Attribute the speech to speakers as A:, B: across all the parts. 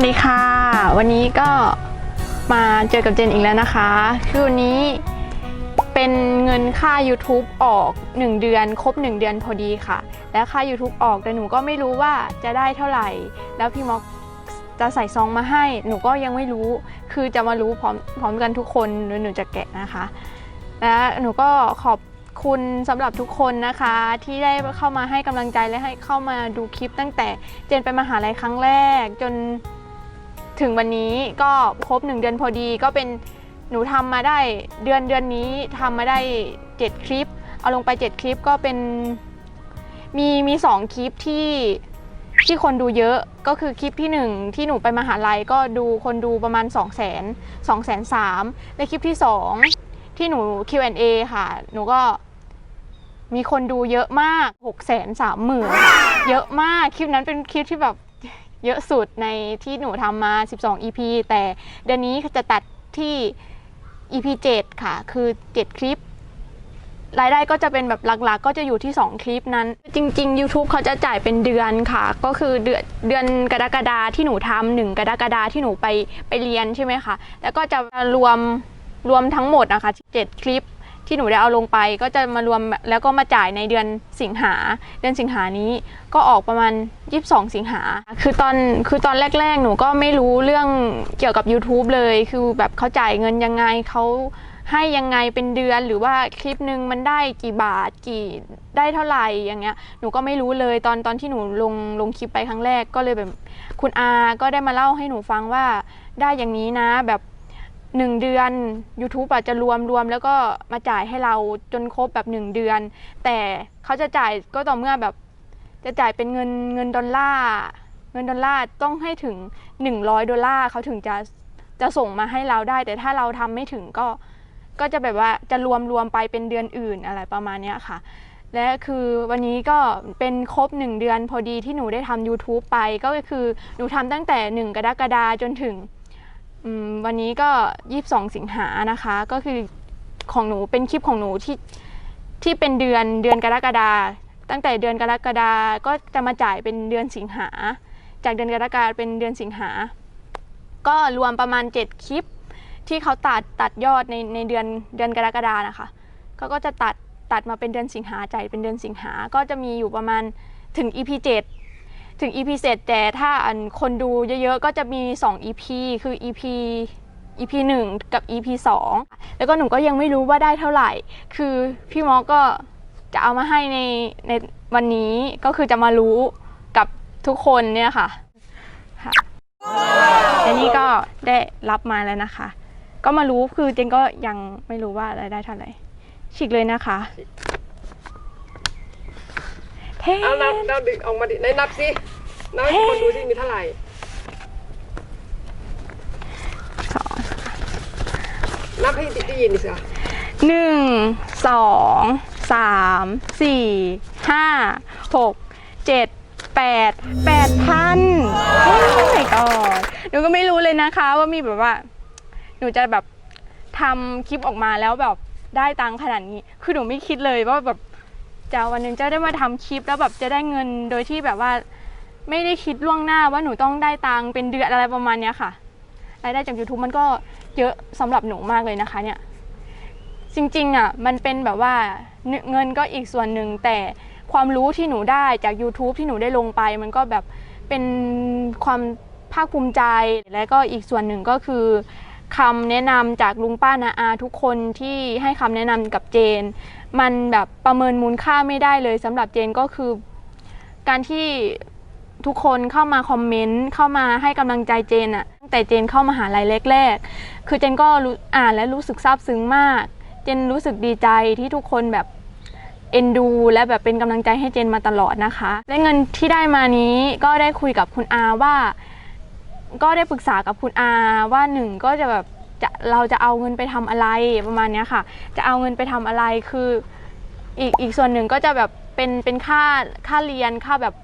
A: วัสดีค่ะ วันนี้ก็มาเจอกับเจนอีกแล้วนะคะ คือวันนี้เป็นเงินค่า YouTube ออก 1 เดือน ครบ 1 เดือนพอดีค่ะ และค่า YouTube ออกแต่หนูก็ไม่รู้ว่าจะได้เท่าไหร่ แล้วพี่ม็อกจะใส่ซองมาให้ หนูก็ยังไม่รู้ คือจะมารู้พร้อมพร้อมกันทุกคนหรือหนูจะแกะนะคะ และหนูก็ขอบคุณสำหรับทุกคนนะคะที่ได้เข้ามาให้กำลังใจและให้เข้ามาดูคลิปตั้งแต่เจนไปมหาลัยครั้งแรกจน ถึงวันนี้ก็ครบหนึ่งเดือนพอดีก็เป็นหนูทำมาได้เดือนเดือนนี้ทำมาได้ 7 คลิป เอาลงไป 7 คลิปก็เป็นมีมีสองคลิปที่ที่คนดูเยอะก็คือคลิปที่ 1 ที่หนูไปมหาลัยก็ดูคนดูประมาณ 2 0 0 0 0 0 2 0 0 0 0และคลิปที่ 2 ที่หนู Q&A ค่ะ หนูก็มีคนดูเยอะมาก 6 3 0 0 0 0 เยอะมาก คลิปนั้นเป็นคลิปที่แบบ เยอะสุดในที่หนูทำมา 12 EP แต่เดือนนี้จะตัดที่ EP 7 ค่ะ คือ 7 คลิป รายได้ก็จะเป็นแบบหลักๆ ก็จะอยู่ที่ 2 คลิปนั้น จริง ๆ YouTube เขาจะจ่ายเป็นเดือนค่ะ ก็คือเดือนเดือนกรกฎาที่หนูทำหนึ่งกรกฎาที่หนูไปไปเรียนใช่ไหมคะ แล้วก็จะรวมรวมทั้งหมดนะคะ7คลิป ที่หนูได้เอาลงไปก็จะมารวมแล้วก็มาจ่ายในเดือนสิงหา เดือนสิงหานี้ก็ออกประมาณ 22 สิงหา คือตอนคือตอนแรก ๆ หนูก็ไม่รู้เรื่องเกี่ยวกับ YouTube เลย คือแบบเขาจ่ายเงินยังไงเขาให้ยังไงเป็นเดือนหรือว่าคลิปหนึ่งมันได้กี่บาทกี่ได้เท่าไหร่อย่างเงี้ยหนูก็ไม่รู้เลยตอนตอนที่หนูลงลงคลิปไปครั้งแรกก็เลยแบบคุณอาก็ได้มาเล่าให้หนูฟังว่าได้อย่างนี้นะ แบบ หนึ่งเดือน YouTube อาจจะรวมรวมแล้วก็มาจ่ายให้เราจนครบแบบหนึ่งเดือน แต่เขาจะจ่ายก็ต่อเมื่อแบบ จะจ่ายเป็นเงินเงินดอลลาร์เงินดอลลาร์ต้องให้ถึง 100ดอลลาร์เขาถึงจะจะส่งมาให้เราได้ แต่ถ้าเราทำไม่ถึงก็ก็จะแบบว่าจะรวมรวมไปเป็นเดือนอื่นอะไรประมาณนี้ค่ะ และคือวันนี้ก็เป็นครบ 1 เดือนพอดีที่หนูได้ทำ YouTube ไปก็คือหนูทำตั้งแต่ 1 กรกฎาจนถึง วันนี้ก็ 22 สิงหานะคะ ก็คือของหนูเป็นคลิปของหนูที่ที่เป็นเดือนเดือนกรกฎาตั้งแต่เดือนกรกฎาก็จะมาจ่ายเป็นเดือนสิงหา จากเดือนกรกฎาเป็นเดือนสิงหา ก็รวมประมาณ 7 คลิป ที่เขาตัดตัดยอดในในเดือนเดือนกรกฎานะคะเขาก็จะตัดตัดมาเป็นเดือนสิงหาจ่ายเป็นเดือนสิงหา ก็จะมีอยู่ประมาณถึง EP 7 ถึง EP 7แต่ถ้าอันคนดูเยอะๆ ก็จะมี 2 EP คือ EP EP 1 กับ EP 2 แล้วก็หนูก็ยังไม่รู้ว่าได้เท่าไหร่ คือพี่มอก็จะเอามาให้ในในวันนี้ก็คือจะมารู้กับทุกคนเนี่ยค่ะค่ะและนี่ก็ได้รับมาแล้วนะคะ ก็มารู้คือเจนก็ยังไม่รู้ว่ารายได้เท่าไหร่ฉีกเลยนะคะเท่
B: เอานับนับดิออกมาดิไหนนับสิ นับให้คนดูสิมีเท่าไหร่
A: สอง
B: นับให้ได้ยินดิสิคะ
A: หนึ่งสองสามสี่ห้าหกเจ็ดแปดแปดพันโอ้ my god หนูก็ไม่รู้เลยนะคะว่ามีแบบว่า หนูจะแบบทำคลิปออกมาแล้วแบบได้ตังค์ขนาดนี้ คือหนูไม่คิดเลยว่าแบบจะวันหนึ่งจะได้มาทำคลิปแล้วแบบจะได้เงินโดยที่แบบว่า ไม่ได้คิดล่วงหน้าว่าหนูต้องได้ตังค์เป็นเดือนอะไรประมาณเนี้ยค่ะรายได้จาก YouTube มันก็เยอะสำหรับหนูมากเลยนะคะเนี่ยจริงๆอะมันเป็นแบบว่าเงินก็อีกส่วนหนึ่งแต่ความรู้ที่หนูได้จาก YouTube ที่หนูได้ลงไป มันก็แบบเป็นความภาคภูมิใจ และก็อีกส่วนหนึ่งก็คือคำแนะนำจากลุงป้านาอาทุกคนที่ให้คำแนะนำกับเจน มันแบบประเมินมูลค่าไม่ได้เลยสำหรับเจนก็คือ การที่ ทุกคนเข้ามาคอมเมนต์เข้ามาให้กำลังใจเจนอะตั้งแต่เจนเข้ามาหาลัยแรกๆคือเจนก็รู้อ่านและรู้สึกซาบซึ้งมาก เจนรู้สึกดีใจที่ทุกคนแบบเอ็นดู และแบบเป็นกำลังใจให้เจนมาตลอดนะคะ และเงินที่ได้มานี้ก็ได้คุยกับคุณอาว่า ก็ได้ปรึกษากับคุณอาว่าหนึ่งก็จะแบบจะเราจะเอาเงินไปทำอะไรประมาณนี้ค่ะ จะเอาเงินไปทำอะไรคืออีกอีกส่วนหนึ่งก็จะแบบเป็นเป็นค่าค่าเรียนค่าแบบ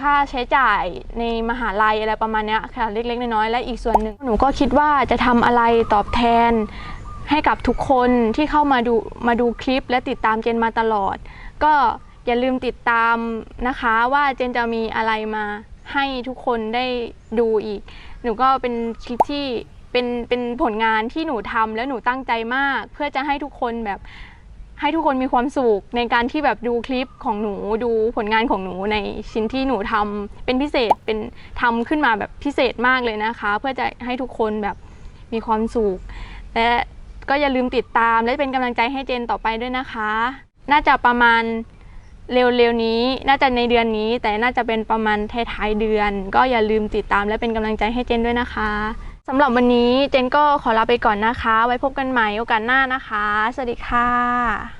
A: ค่าใช้จ่ายในมหาลัยอะไรประมาณนี้ค่ะเล็กๆน้อยๆและอีกส่วนหนึ่งหนูก็คิดว่าจะทำอะไรตอบแทนให้กับทุกคนที่เข้ามาดูมาดูคลิปและติดตามเจนมาตลอด ก็อย่าลืมติดตามนะคะว่าเจนจะมีอะไรมาให้ทุกคนได้ดูอีก หนูก็เป็นคลิปที่เป็นเป็นผลงานที่หนูทำแล้วหนูตั้งใจมาก เพื่อจะให้ทุกคนแบบ ให้ทุกคนมีความสุขในการที่แบบดูคลิปของหนูดูผลงานของหนูในชิ้นที่หนูทำเป็นพิเศษเป็นทำขึ้นมาแบบพิเศษมากเลยนะคะ เพื่อจะให้ทุกคนแบบมีความสุขและก็อย่าลืมติดตามและเป็นกำลังใจให้เจนต่อไปด้วยนะคะ น่าจะประมาณเร็วๆนี้ น่าจะในเดือนนี้ แต่น่าจะเป็นประมาณท้ายๆเดือน ก็อย่าลืมติดตามและเป็นกำลังใจให้เจนด้วยนะคะ สำหรับวันนี้เจนก็ขอลาไปก่อนนะคะ ไว้พบกันใหม่โอกาสหน้านะคะ สวัสดีค่ะ